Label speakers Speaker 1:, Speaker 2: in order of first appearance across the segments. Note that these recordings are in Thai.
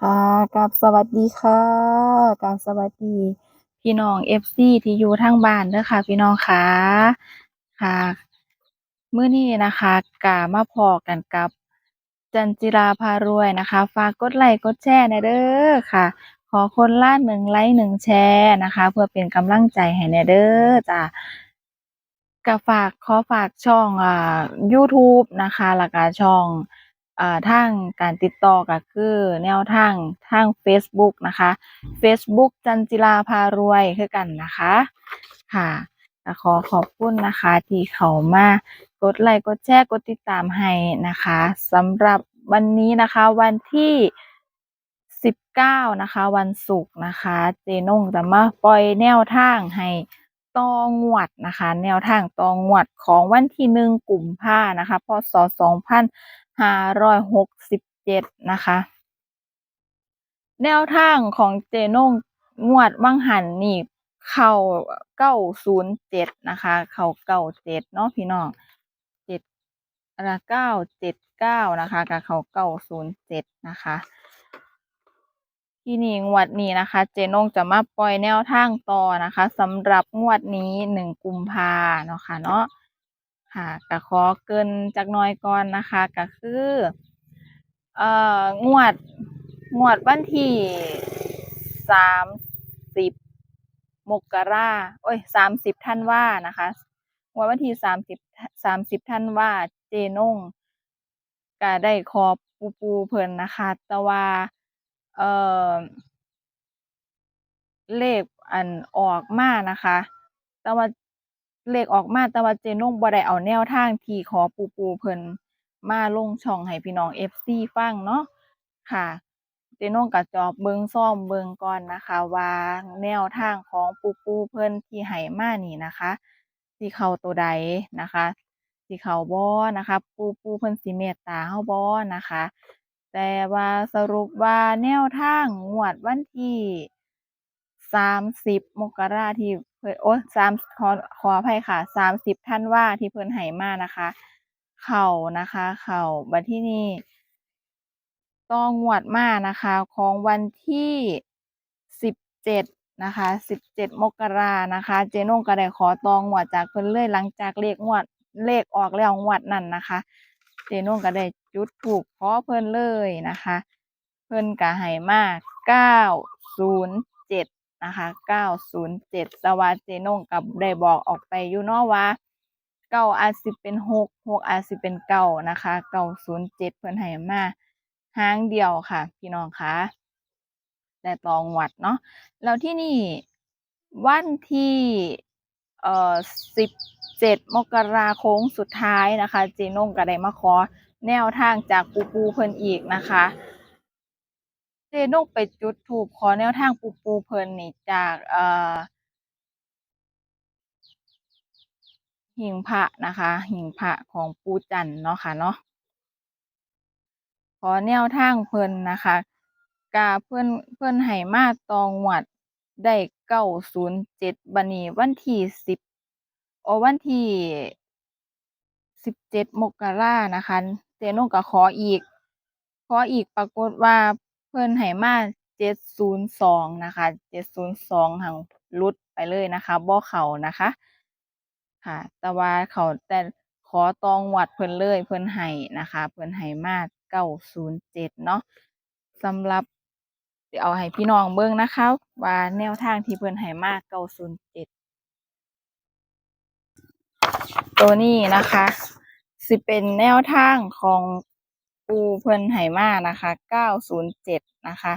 Speaker 1: ค่ะกับสวัสดีค่ะกับสวัสดี พี่น้อง FC ที่อยู่ทางบ้านเด้อค่ะ พี่น้องค่ะค่ะเมื้อนี้นะคะก็มาพอกันกับ จันจิราพารวยนะคะ ฝากกดไลค์กดแชร์น่อยเด้อค่ะ ขอคนละหนึ่งไลค์หนึ่งแชร์นะคะ เพื่อเป็นกำลังใจให้แนเด้อจ้ะก็ฝากขอฝากช่องอ่า YouTube นะคะแล้วก็ช่อง อ่าทางการติดต่อก็คือแนวทางทางเฟซบุ๊กนะคะเฟซบุ๊กจันจิราพารวยคือกันนะคะค่ะก็ขอขอบคุณนะคะที่เขามากดไลค์กดแชร์กดติดตามให้นะคะสำหรับวันนี้นะคะวันที่ 19 นะคะ วันศุกร์นะคะ เจนงจะมาปล่อยแนวทางให้ต่องวดนะคะ แนวทางต่องวดของวันที่หนึ่งกุมภานะคะ พศ 2567นะคะ แนวทางของเจนงงวดว่งหันนี่เข้า907นะคะ เข้า97เนาะพี่น้อง7อะไร979นะคะก็เข้า907นะคะที่นี่งวดนี้นะคะ เจนงจะมาปล่อยแนวทางต่อนะคะสำหรับงวดนี้หนึ่งกุมภาเนาะค่ะเนาะ ค่ะก็ขอเกินจากน้อยก่อนนะคะ ก็คือเอ่องวดงวดวันที่สามสิบมกราโอ้ยสามสิบธันว่านะคะงวดวันที่สามสิบสามสิบธันว่าเจนงก็ได้ขอปูปูเพิ่นนะคะ แต่ว่าเอ่อเลขอันออกมานะคะ แต่ว่า เลขออกมาแต่ว่าเจนงบ่ได้เอาแนวทางที่ขอปูปูเพิ่นมาลงช่องให้พี่น้อง FC ฟังเนาะค่ะเจนงก็จอบเบิงซ่อมเบิงก่อนนะคะ ว่าแนวทางของปูปูเพิ่นที่ให้มานี่นะคะสิเข้าตัวใดนะคะสิเข้าบ่นะคะ ปูปูเพิ่นสิเมตตาเฮาบ่นะคะ แต่ว่าสรุปว่าแนวทางงวดวันที่สามสิบมกราที่ โอ๊ยสามขอขออภัยค่ะสามสิบธันว่าที่เพิ่นให้มานะคะ เข้านะคะ เข้าบัดที่นี้ต่องวดมานะคะ ของวันที่สิบเจ็ดนะคะสิบเจ็ดมกรานะคะ เจนงก็ได้ขอตองวดจากเพิ่นเลยหลังจากเลขงวดเลขออกแล้วงวดนั้นนะคะ เจนงก็ได้จุดธูปขอเพิ่นเลยนะคะ เพิ่นก็ให้มาเก้าศูนย์เจ็ด นะคะเก้าศูนย์เจ็ดแต่ว่าเจนงก็ได้บอกออกไปอยู่เนาะว่าเก้าอาจสิเป็นหกหกอาจสิเป็นเก้านะคะเก้าศูนย์เจ็ดเพิ่นให้มาหางเดียวค่ะ พี่น้องคะแต่ตองวัดเนาะแล้วที่นี่วันที่เอ่อสิบเจ็ดมกราโค้งสุดท้ายนะคะ เจนงก็ได้มาขอแนวทางจากปูปูเพิ่นอีกนะคะ เจนกไปจุดธูปขอแนวทางปูปูเพลินนี่จากเอ่อหิงพระนะคะ หิงพระของปูจันเนาะค่ะเนาะขอแนวทางเพลินนะคะกาเพิ่นเพิ่นให้มาตองวัดได้เก้าศูนย์เจ็ดบันีวันที่สิบโอวันที่สิบเจ็ดมกรานะคะ เจนงก็ขออีก ขออีกปรากฏว่า เพิ่นให้มาเจ็ดศูนย์สองนะคะเจ็ดศูนย์สองหังหลุดไปเลยนะคะบ่เขานะคะ ค่ะ แต่ว่าเขาแต่ขอตองวัดเพิ่นเลยเพิ่นให้นะคะ เพิ่นให้มาเก้าศูนย์เจ็ดเนาะสำหรับสิเอาให้พี่น้องเบิ่งนะคะ ว่าแนวทางที่เพิ่นให้มาเก้าศูนย์เจ็ดตัวนี้นะคะสิเป็นแนวทางของ ปูเพิ่นให้มานะคะเก้าศูนย์เจ็ดนะคะ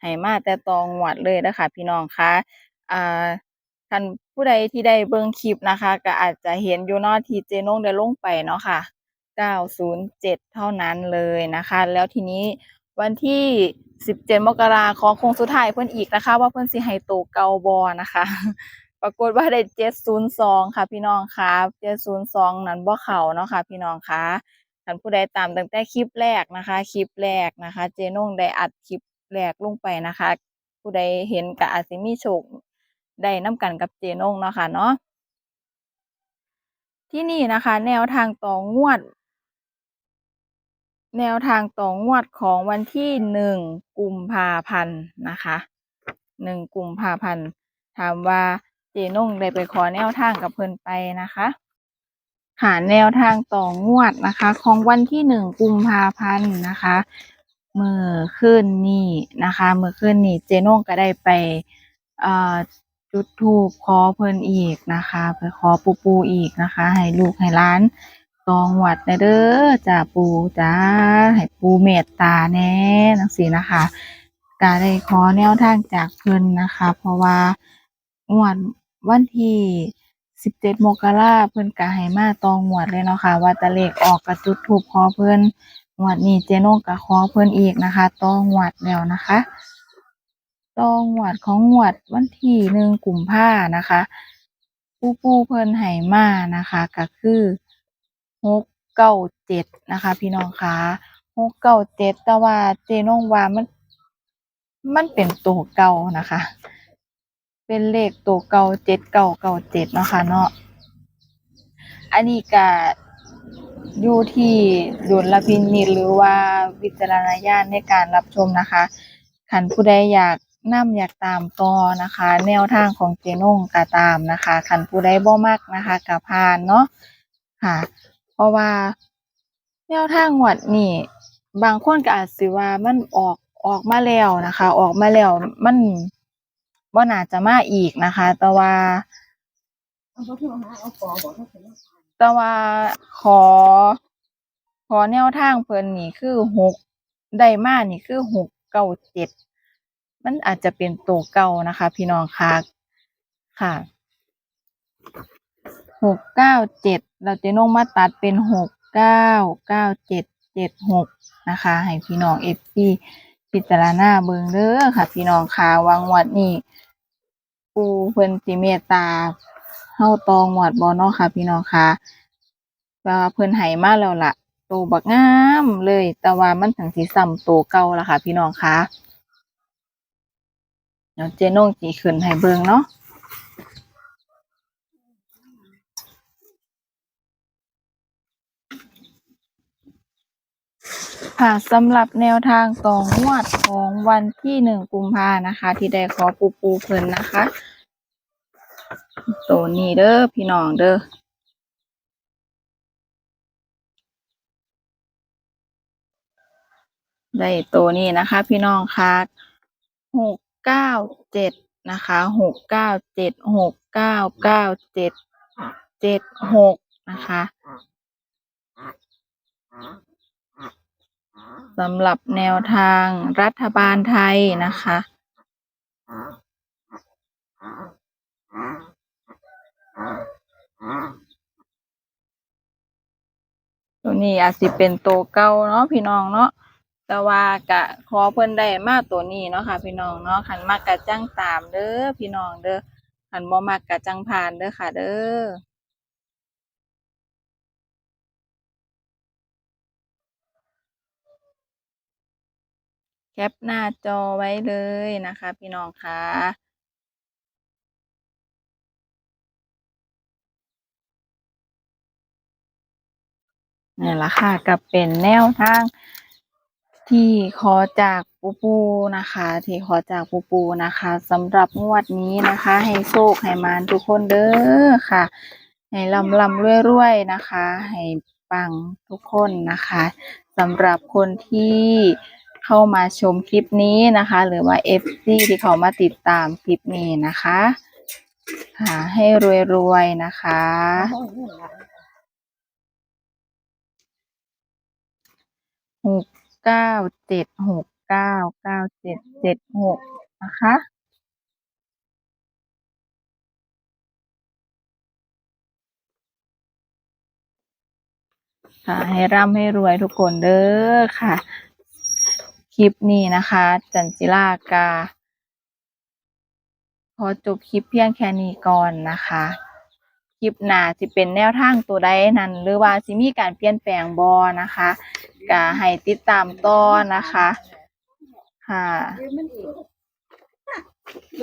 Speaker 1: ให้มาแต่ตองหวัดเลยนะคะพี่น้องคะอ่าท่านผู้ใดที่ได้เบิ่งคลิปนะคะ ก็อาจจะเห็นอยู่นาะที่เจนงได้ลงไปเนาะค่ะ907เท่านั้นเลยนะคะ แล้วทีนี้วันที่17มกราคมคงสุดท้ายเพิ่นอีกนะคะ ว่าเพิ่นสิให้โตวเกาบ่นะคะ ปรากฏว่าได้702ค่ะพี่น้องค่ะ702นั้นบ่เข้าเนาะค่ะพี่น้องคะ ท่านผู้ใดตามตั้งแต่คลิปแรกนะคะ คลิปแรกนะคะ เจนงได้อัดคลิปแรกลงไปนะคะ ผู้ใดเห็นก็อาจสิมีโชคได้น้ำกันกับเจนงเนาะค่ะเนาะที่นี่นะคะ แนวทางต่องวด แนวทางต่องวดของวันที่หนึ่งกุมภาพันธ์นะคะหนึ่งกุมภาพันธ์ถามว่าเจนงได้ไปขอแนวทางกับเพิ่อนไปนะคะ หาแนวทางต่องวดนะคะ ของวันที่หนึ่งกุมภาพันธ์นะคะเมื่อคืนนี้นะคะเมื่อคืนนี้เจนงก็ได้ไปอ่อจุดธูปขอเพิ่นอีกนะคะ ไปขอปูปูอีกนะคะ ให้ลูกให้ล้านตองวัดนะเด้อจ้าปูจ้าให้ปูเมตตาแน่นังสีนะคะก็ได้ขอแนวทางจากเพิ่นนะคะ เพราะว่างวดวันที่ สิบเจ็ดมกราเพิ่นก็ให้มาตองงวดเลยเนาะค่ะ ว่าตะเลขออกกระจุดถูกขอเพิ่นงวดนี้เจโนก็ขอเพิ่นอีกนะคะตองงวดแล้วนะคะตองงวดของงวดวันที่หนึ่งกลุ่มภานะคะปูปูเพิ่นให้มานะคะก็คือหกเก้าเจ็ดนะคะ พี่น้องคะหกเก้าเจ็ดแต่ว่าเจนงว่ามัน มันเป็นตัวเก่านะคะ เป็นเลขตัวเก่าเจ็ดเก้าเก้าเจ็ดเนาะค่ะเนาะ อันนี้ก็อยู่ที่ดุลพินิจหรือว่าวิจารณญาณในการรับชมนะคะคันผู้ใดอยากนํอยากตามต่อนะคะ แนวทางของเจนงก็ตามนะคะคันผู้ใดบ่มักนะคะก็ผ่านเนาะค่ะ เพราะว่าแนวทางงวดนี้บางคนก็อาจสิว่ามันออกออกมาแล้วนะคะ ออกมาแล้วมัน บ่น่าจะมาอีกนะคะ แต่ว่า แต่ว่าขอ ขอแนวทางเพิ่นนี่คือหกได้มานี่คือหกเก้าเจ็ดมันอาจจะเป็นตัวเก่านะคะ พี่น้องค่ะค่ะหกเก้าเจ็ดเราจะนงมาตัดเป็นหกเก้าเก้าเจ็ดเจ็ดหกนะคะ ให้พี่น้องเอฟซีพิจารณาเบิงเด้อค่ะ พี่น้องค่ะวางวัดนี่ ปูเพิ่นสิเมตตาเฮาตองวัดบ่เนาะค่ะ พี่น้องค่ะว่าเพิ่นให้มาแล้วล่ะโตบักงามเลย แต่ว่ามันถึงสิซ้ำโตเก่าละค่ะ พี่น้องค่ะเดี๋ยวเจนงสิขึ้นให้เบิ่งเนาะ ค่ะสำหรับแนวทางต่องวดของวันที่หนึ่งกุมภานะคะ ที่ได้ขอปูปูเพิ่นนะคะตัวนี้เด้อพี่น้องเด้อได้ตัวนี้นะคะ พี่น้องค่ะหกเก้าเจ็ดนะคะหกเก้าเจ็ดหกเก้าเก้าเจ็ดเจ็ดหกนะคะ สำหรับแนวทางรัฐบาลไทยนะคะ ตัวนี้อาจสิเป็นตัวเก่าเนาะพี่น้องเนาะแต่ว่ากะขอเพิ่นได้มาตัวนี้เนาะค่ะ พี่น้องเนาะคันมักกะจังตามเด้อพี่น้องเด้อคันบ่มักกะจังผ่านเด้อค่ะ เด้อ แคปหน้าจอไว้เลยนะคะ พี่น้องค่ะนี่แหละค่ะก็เป็นแนวทางที่ขอจากปูปูนะคะ ที่ขอจากปูปูนะคะสำหรับงวดนี้นะคะ ให้โชคให้มานทุกคนเด้อค่ะ ให้ลำลำรวยๆนะคะ ให้ปังทุกคนนะคะสำหรับคนที่ เข้ามาชมคลิปนี้นะคะ หรือว่า FC ที่เขามาติดตามคลิปนี้นะคะค่ะให้รวยๆนะคะ หกเก้าเจ็ดหกเก้าเก้าเจ็ดเจ็ดหกนะคะค่ะให้ร่ำให้รวยทุกคนเด้อค่ะ คลิปนี้นะคะ จันจิลากาพอจบคลิปเพียงแค่นี้ก่อนนะคะ คลิปหน้าสิเป็นแนวทางตัวใดนั้น หรือว่าสิมีการเปลี่ยนแปลงบอนะคะก็ให้ติดตามต่อนะคะค่ะ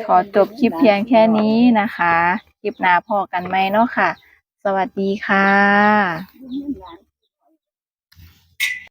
Speaker 1: ขอจบคลิปเพียงแค่นี้นะคะ คลิปหน้าพอกันไหมเนาะค่ะ สวัสดีค่ะ